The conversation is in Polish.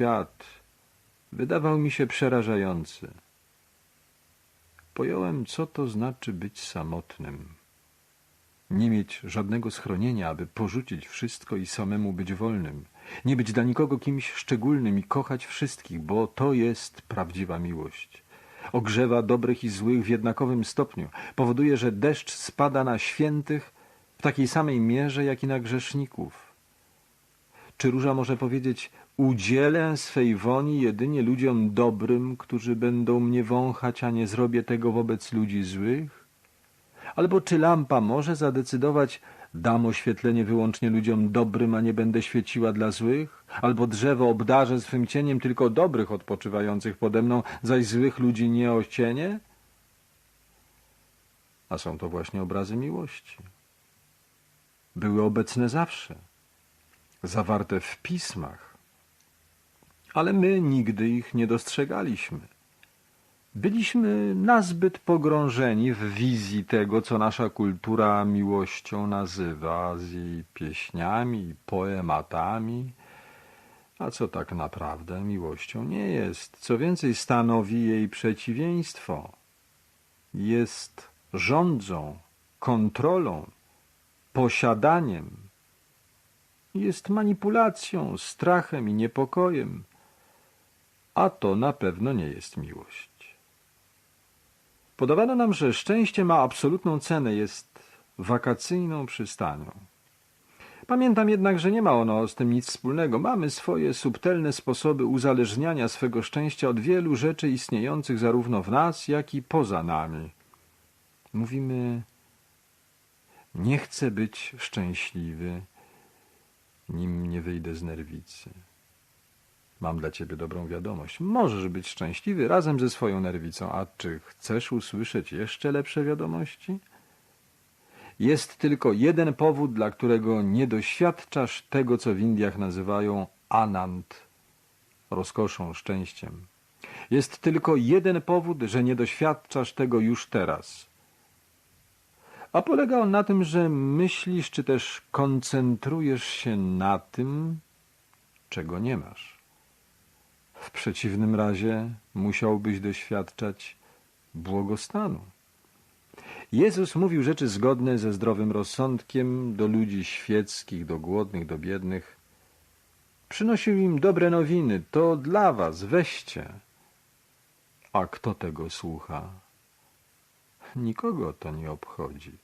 świat wydawał mi się przerażający. Pojąłem, co to znaczy być samotnym. Nie mieć żadnego schronienia, aby porzucić wszystko i samemu być wolnym. Nie być dla nikogo kimś szczególnym i kochać wszystkich, bo to jest prawdziwa miłość. Ogrzewa dobrych i złych w jednakowym stopniu. Powoduje, że deszcz spada na świętych w takiej samej mierze, jak i na grzeszników. Czy róża może powiedzieć, udzielę swej woni jedynie ludziom dobrym, którzy będą mnie wąchać, a nie zrobię tego wobec ludzi złych? Albo czy lampa może zadecydować, dam oświetlenie wyłącznie ludziom dobrym, a nie będę świeciła dla złych? Albo drzewo obdarzę swym cieniem tylko dobrych odpoczywających pode mną, zaś złych ludzi nie ocienię? A są to właśnie obrazy miłości. Były obecne zawsze, zawarte w pismach, ale my nigdy ich nie dostrzegaliśmy. Byliśmy nazbyt pogrążeni w wizji tego, co nasza kultura miłością nazywa, z jej pieśniami poematami, a co tak naprawdę miłością nie jest. Co więcej, stanowi jej przeciwieństwo. Jest rządzą, kontrolą, posiadaniem. Jest manipulacją, strachem i niepokojem. A to na pewno nie jest miłość. Podawano nam, że szczęście ma absolutną cenę, jest wakacyjną przystanią. Pamiętam jednak, że nie ma ono z tym nic wspólnego. Mamy swoje subtelne sposoby uzależniania swego szczęścia od wielu rzeczy istniejących zarówno w nas, jak i poza nami. Mówimy, nie chcę być szczęśliwy, nim nie wyjdę z nerwicy. Mam dla ciebie dobrą wiadomość. Możesz być szczęśliwy razem ze swoją nerwicą. A czy chcesz usłyszeć jeszcze lepsze wiadomości? Jest tylko jeden powód, dla którego nie doświadczasz tego, co w Indiach nazywają anant, rozkoszą, szczęściem. Jest tylko jeden powód, że nie doświadczasz tego już teraz. A polega on na tym, że myślisz, czy też koncentrujesz się na tym, czego nie masz. W przeciwnym razie musiałbyś doświadczać błogostanu. Jezus mówił rzeczy zgodne ze zdrowym rozsądkiem do ludzi świeckich, do głodnych, do biednych. Przynosił im dobre nowiny, to dla was, weźcie. A kto tego słucha? Nikogo to nie obchodzi.